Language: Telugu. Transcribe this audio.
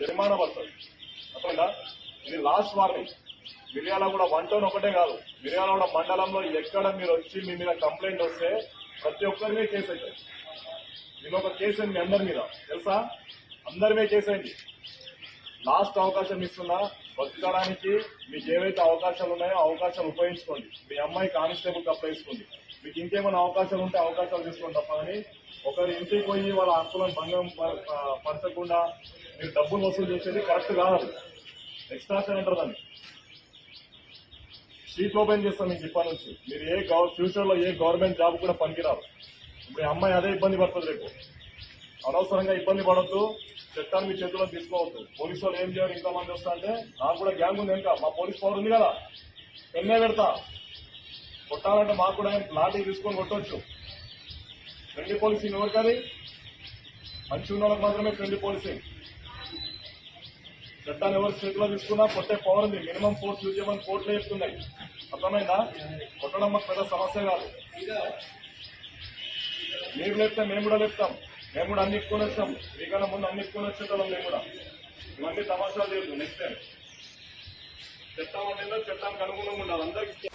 జరిమానా పడుతుంది అర్థమైందా? ఇది లాస్ట్ వార్నింగ్ మిర్యాల కూడా వన్ టౌన్ ఒకటే కాదు. మిర్యాల కూడా మండలంలో ఎక్కడ మీరు వచ్చి మీ మీద కంప్లైంట్ వస్తే ప్రతి ఒక్కరిమే మీద కేసు అవుతుంది నేను ఒక కేసు మీ అందరి మీద. తెలుసా? అందరిమే చేసేయండి లాస్ట్ అవకాశం ఇస్తున్నా బతకడానికి మీకు ఏవైతే అవకాశాలు ఉన్నాయో అవకాశాలు ఉపయోగించుకోండి. మీ అమ్మాయి కానిస్టేబుల్ అప్లై మీకు ఇంకేమైనా అవకాశాలు ఉంటే అవకాశాలు తీసుకోండి తప్ప కానీ ఒకరి ఇంటికి పోయి వాళ్ళ హక్కులను భంగం ప- పరచకుండా మీరు డబ్బులు వసూలు చేసేది కరెక్ట్ కాదు. ఎక్స్ట్రాషన్ అంటారు దాన్ని. షీట్ ఓపెన్ చేస్తాను మీకు ఇప్పటి నుంచి. మీరు ఏ ఫ్యూచర్లో ఏ గవర్నమెంట్ జాబ్ కూడా పనికిరారు ఇప్పుడు ఈ అమ్మాయి అదే ఇబ్బంది పడుతుంది రేపు. అనవసరంగా ఇబ్బంది పడద్దు. చట్టాన్ని మీ చేతిలో తీసుకోవద్దు. పోలీసు వాళ్ళు ఏం చేయాలి? ఇంకా మంది వస్తా అంటే నాకు కూడా గ్యాంగ్ ఉంది ఇంకా మా పోలీస్ పవర్ ఉంది కదా. పెన్నే పెడతా. కొట్టాలంటే మాకు కూడా లాఠీ తీసుకొని కొట్టొచ్చు. ఫ్రెండ్లీ పోలీసింగ్ ఎవరికది? మంచి ఉన్న వాళ్ళకి మాత్రమే ఫ్రెండ్లీ పోలీసింగ్ చట్టాన్ని ఎవరు చేతిలో తీసుకున్నా కొట్టే పవర్ ఉంది. మినిమం ఫోర్స్ యూజ్ చేయమని కోర్టులో చెప్తున్నాయి. అర్థమైందా? కొట్టడం మాకు పెద్ద సమస్య కాదు. మీరు లేపితే మేము కూడా లేపుతాం. మేము కూడా అన్ని ఇట్టుకొని వచ్చాం మీకన్నా ముందు అన్ని ఇట్టుకొని వచ్చేటోళ్ళం మేము కూడా. ఇవన్నీ తమాషాలు లేదు. నెక్స్ట్ టైం చట్టం అంటే చట్టానికి అనుగుణంగా ఉండాలి. అందరికీ